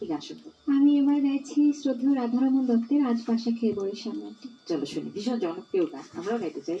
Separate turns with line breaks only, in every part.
কি গান শুনব
আমি এবার গাইছি শ্রদ্ধেয় রাধারমন দত্তের আজ পাশা খেয়ে বই সামনে
চলো শুনি। ভীষণ জনপ্রিয় গান। আমরাও গাইতে চাই।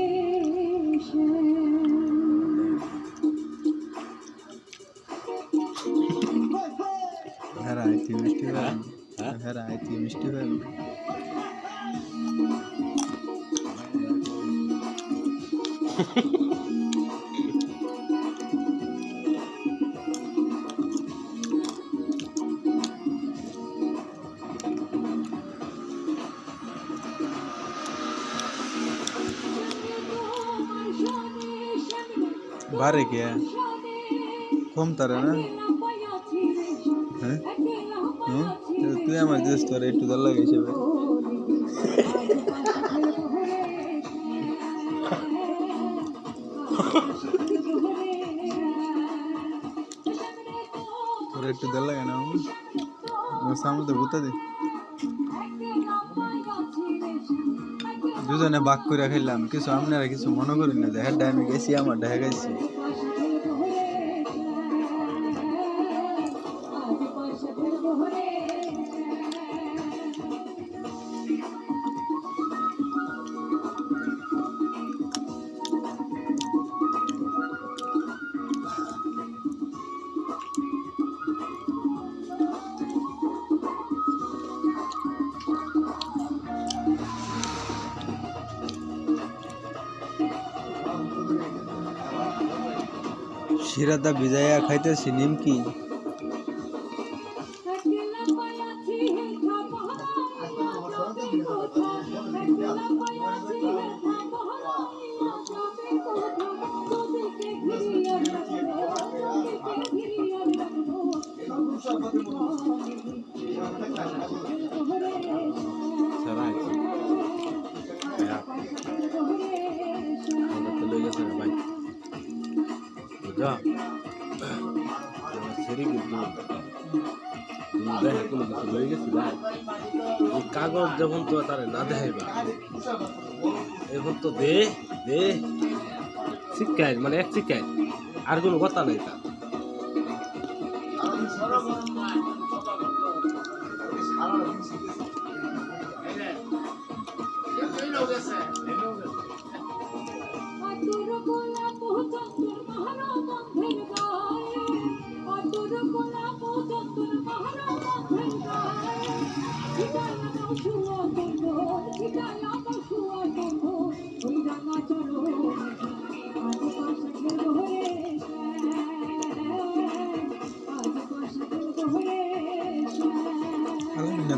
হ্যাঁ? মিষ্টি ভাই বারে কে? কম তারে না? হ্যাঁ? হুম? তুই আমার জিজ্ঞেস করে একটু দল লাগে হিসেবে। তোর একটু দল লাগে না সামনে তো ভূতা দি দুজনে বাক করে খেললাম কিছু আপনারা কিছু মনে করেন না হ্যাঁ আমি গেছি, আমার দেখা গেছি। শিরাদা ভিজাইয়া খাইতেছি নিমকি
সারা কাগজ যখন তো তারে না দেখাইবা, এখন তো দে দে। শিক্ষায় মানে এক শিক্ষায়। আর কোনো কথা নাই তার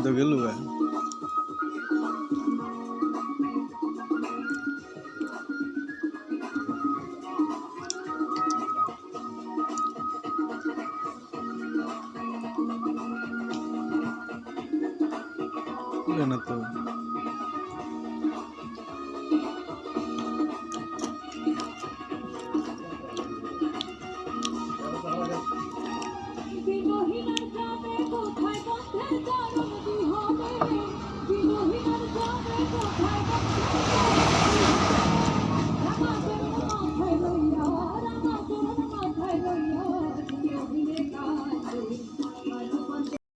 আলমিনা তো গেল ভাই না তো